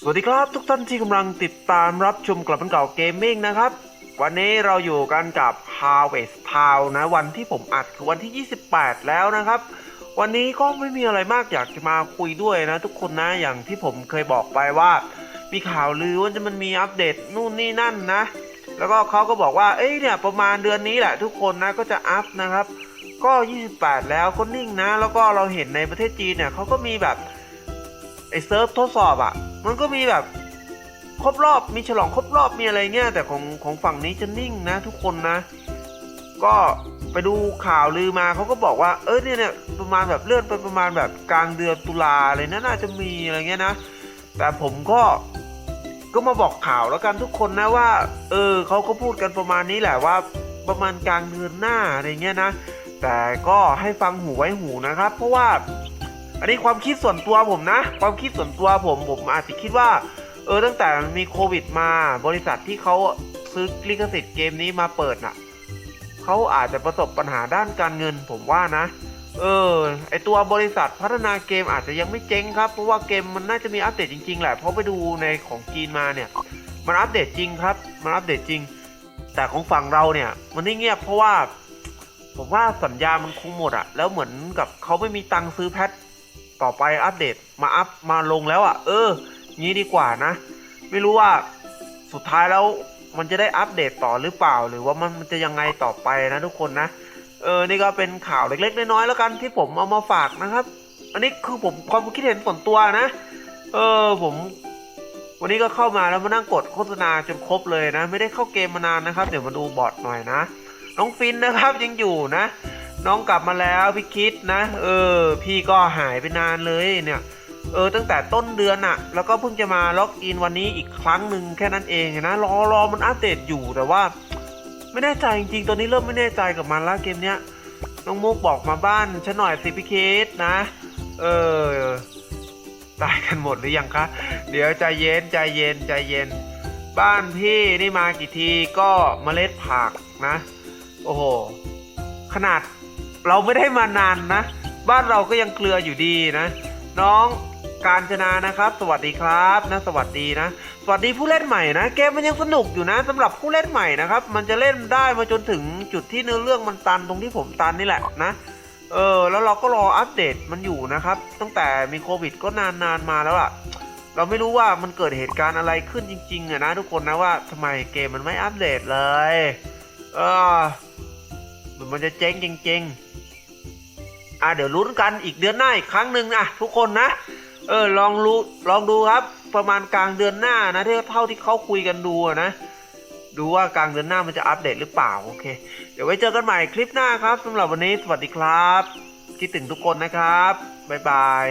สวัสดีครับทุกท่านที่กำลังติดตามรับชมกลับมันเก่าเกมมิ่งนะครับ วันนี้เราอยู่กันกับ Harvest Town นะ วันที่ผมอัดคือวันที่ 28 แล้วนะครับ วันนี้ก็ไม่มีอะไรมากอยากจะมาคุยด้วยนะ ทุกคนนะอย่างที่ผมเคยบอกไปว่า มีข่าวลือว่าจะมันมีอัปเดตนู่นนี่นั่นนะ แล้วก็เขาก็บอกว่าเอ้ยเนี่ยประมาณเดือนนี้แหละ ทุกคนนะก็จะอัพนะครับ ก็ 28 แล้วก็นิ่งนะ แล้วก็เราเห็นในประเทศจีนเนี่ยเขาก็มีแบบไอ้เซิร์ฟทดสอบอะ่ะ มันก็มีแบบครบรอบมีฉลองครบรอบมีอะไรเงี้ยแต่ของของฝั่งนี้จะนิ่งนะ ทุกคนนะ ก็ไปดูข่าวลือมาเขาก็บอกว่า เออเนี่ยเนี่ยประมาณแบบเลื่อนไปประมาณแบบกลางเดือนตุลาเลยนะน่าจะมีอะไรเงี้ยนะ แต่ผมก็ก็มาบอกข่าวแล้วกันทุกคนนะว่า เออเขาก็พูดกันประมาณนี้แหละว่าประมาณกลางเดือนหน้าอะไรเงี้ยนะ แต่ก็ให้ฟังหูไว้หูนะครับ เพราะว่า อันนี้ความคิดส่วนตัวผมนะ ความคิดส่วนตัวผมผมอาจจะคิดว่า เออตั้งแต่มีโควิดมาบริษัทที่เขาซื้อลิขสิทธิ์เกมนี้มาเปิดน่ะเขาอาจจะประสบปัญหาด้านการเงินผมว่านะ เออ ไอตัวบริษัทพัฒนาเกมอาจจะยังไม่เจ๊งครับ เพราะว่าเกมมันน่าจะมีอัปเดตจริงๆแหละเพราะไปดูในของจีนมาเนี่ยมันอัปเดตจริงครับ มันอัปเดตจริง แต่ของฝั่งเราเนี่ย มันไม่เงียบเพราะว่า ผมว่าสัญญามันคงหมดอะแล้วเหมือนกับเขาไม่มีตังค์ซื้อแพท ต่อไปอัปเดตมาอัพมาลงแล้วอะ่ะ เออ งี้ดีกว่านะ ไม่รู้ว่าสุดท้ายแล้วมันจะได้อัปเดตต่อหรือเปล่า หรือว่ามันจะยังไงต่อไปนะทุกคนนะเออนี่ก็เป็นข่าวเล็กๆน้อยๆแล้วกันที่ผมเอามาฝากนะครับ อันนี้คือผมความคิดเห็นส่วนตัวนะ เออผม วันนี้ก็เข้ามาแล้วมานั่งกดโฆษณาจนครบเลยนะ ไม่ได้เข้าเกมมานานนะครับ เดี๋ยวมาดูบอร์ดหน่อยนะ น้องฟินนะครับยังอยู่นะ น้องกลับมาแล้วพี่คิดนะ เออ พี่ก็หายไปนานเลยเนี่ย เออ ตั้งแต่ต้นเดือนอะแล้วก็เพิ่งจะมาล็อกอินวันนี้อีกครั้งหนึ่งแค่นั้นเองนะ รอรอมันอัปเดตอยู่แต่ว่า ไม่แน่ใจจริงๆตอนนี้เริ่มไม่แน่ใจกับมันละเกมเนี้ย น้องมุกบอกมาบ้านฉันหน่อยสิพี่คิดนะ เออ ตายกันหมดหรือยังคะ เดี๋ยวใจเย็นใจเย็นใจเย็น บ้านพี่นี่มากี่ทีก็เมล็ดผักนะ โอ้โห ขนาด เราไม่ได้มานานนะ บ้านเราก็ยังเกลืออยู่ดีนะ น้องการจนานะครับ สวัสดีครับนะ สวัสดีนะ สวัสดีผู้เล่นใหม่นะ เกมมันยังสนุกอยู่นะสำหรับผู้เล่นใหม่นะครับ มันจะเล่นได้มาจนถึงจุดที่เนื้อเรื่องมันตันตรงที่ผมตันนี่แหละนะ เออ แล้วเราก็รออัปเดตมันอยู่นะครับ ตั้งแต่มีโควิดก็นานนานมาแล้วอะเราไม่รู้ว่ามันเกิดเหตุการณ์อะไรขึ้นจริงๆอะนะทุกคนนะว่าทำไมเกมมันไม่อัปเดตเลย เออมันจะเจ๊งจริง ๆ อะเดี๋ยวลุ้นกันอีกเดือนหน้าอีกครั้งหนึ่งนะทุกคนนะเออลองรู้ลองดูครับ ประมาณกลางเดือนหน้านะเท่าที่เขาคุยกันดูนะดูว่ากลางเดือนหน้ามันจะอัปเดตหรือเปล่าโอเค เดี๋ยวไว้เจอกันใหม่คลิปหน้าครับสำหรับวันนี้สวัสดีครับ คิดถึงทุกคนนะครับ บ๊ายบาย